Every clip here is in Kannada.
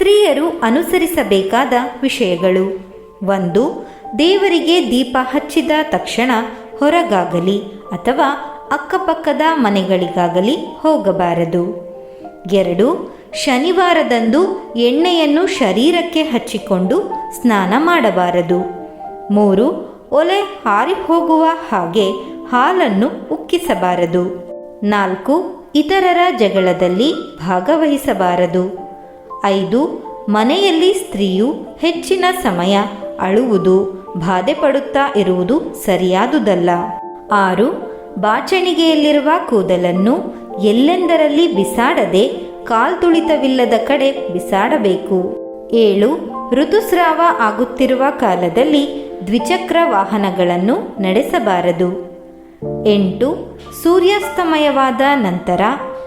ಸ್ತ್ರೀಯರು ಅನುಸರಿಸಬೇಕಾದ ವಿಷಯಗಳು. ಒಂದು, ದೇವರಿಗೆ ದೀಪ ಹಚ್ಚಿದ ತಕ್ಷಣ ಹೊರಗಾಗಲಿ ಅಥವಾ ಅಕ್ಕಪಕ್ಕದ ಮನೆಗಳಿಗಾಗಲಿ ಹೋಗಬಾರದು. ಎರಡು, ಶನಿವಾರದಂದು ಎಣ್ಣೆಯನ್ನು ಶರೀರಕ್ಕೆ ಹಚ್ಚಿಕೊಂಡು ಸ್ನಾನ ಮಾಡಬಾರದು. ಮೂರು, ಒಲೆ ಹಾರಿ ಹೋಗುವ ಹಾಗೆ ಹಾಲನ್ನು ಉಕ್ಕಿಸಬಾರದು. ನಾಲ್ಕು, ಇತರರ ಜಗಳದಲ್ಲಿ ಭಾಗವಹಿಸಬಾರದು. ಐದು, ಮನೆಯಲ್ಲಿ ಸ್ತ್ರೀಯು ಹೆಚ್ಚಿನ ಸಮಯ ಅಳುವುದು, ಬಾಧೆ ಪಡುತ್ತಾ ಇರುವುದು ಸರಿಯಾದುದಲ್ಲ. ಆರು, ಬಾಚಣಿಗೆಯಲ್ಲಿರುವ ಕೂದಲನ್ನು ಎಲ್ಲೆಂದರಲ್ಲಿ ಬಿಸಾಡದೆ ಕಾಲ್ತುಳಿತವಿಲ್ಲದ ಕಡೆ ಬಿಸಾಡಬೇಕು. ಏಳು, ಋತುಸ್ರಾವ ಆಗುತ್ತಿರುವ ಕಾಲದಲ್ಲಿ ದ್ವಿಚಕ್ರ ವಾಹನಗಳನ್ನು ನಡೆಸಬಾರದು. ಎಂಟು, ಸೂರ್ಯಾಸ್ತಮಯವಾದ ನಂತರ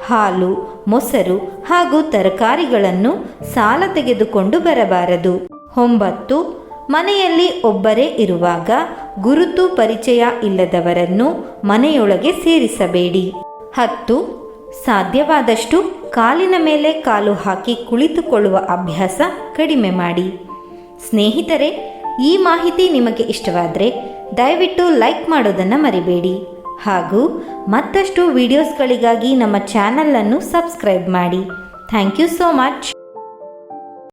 ಹಾಲು, ಮೊಸರು ಹಾಗೂ ತರಕಾರಿಗಳನ್ನು ಸಾಲ ತೆಗೆದುಕೊಂಡು ಬರಬಾರದು. ಒಂಬತ್ತು, ಮನೆಯಲ್ಲಿ ಒಬ್ಬರೇ ಇರುವಾಗ ಗುರುತು ಪರಿಚಯ ಇಲ್ಲದವರನ್ನು ಮನೆಯೊಳಗೆ ಸೇರಿಸಬೇಡಿ. ಹತ್ತು, ಸಾಧ್ಯವಾದಷ್ಟು ಕಾಲಿನ ಮೇಲೆ ಕಾಲು ಹಾಕಿ ಕುಳಿತುಕೊಳ್ಳುವ ಅಭ್ಯಾಸ ಕಡಿಮೆ ಮಾಡಿ. ಸ್ನೇಹಿತರೆ, ಈ ಮಾಹಿತಿ ನಿಮಗೆ ಇಷ್ಟವಾದರೆ ದಯವಿಟ್ಟು ಲೈಕ್ ಮಾಡೋದನ್ನು ಮರಿಬೇಡಿ. ಹಾಗೂ ಮತ್ತಷ್ಟು ವಿಡಿಯೋಸ್ಗಳಿಗಾಗಿ ನಮ್ಮ ಚಾನಲನ್ನು ಸಬ್ಸ್ಕ್ರೈಬ್ ಮಾಡಿ. Thank you so much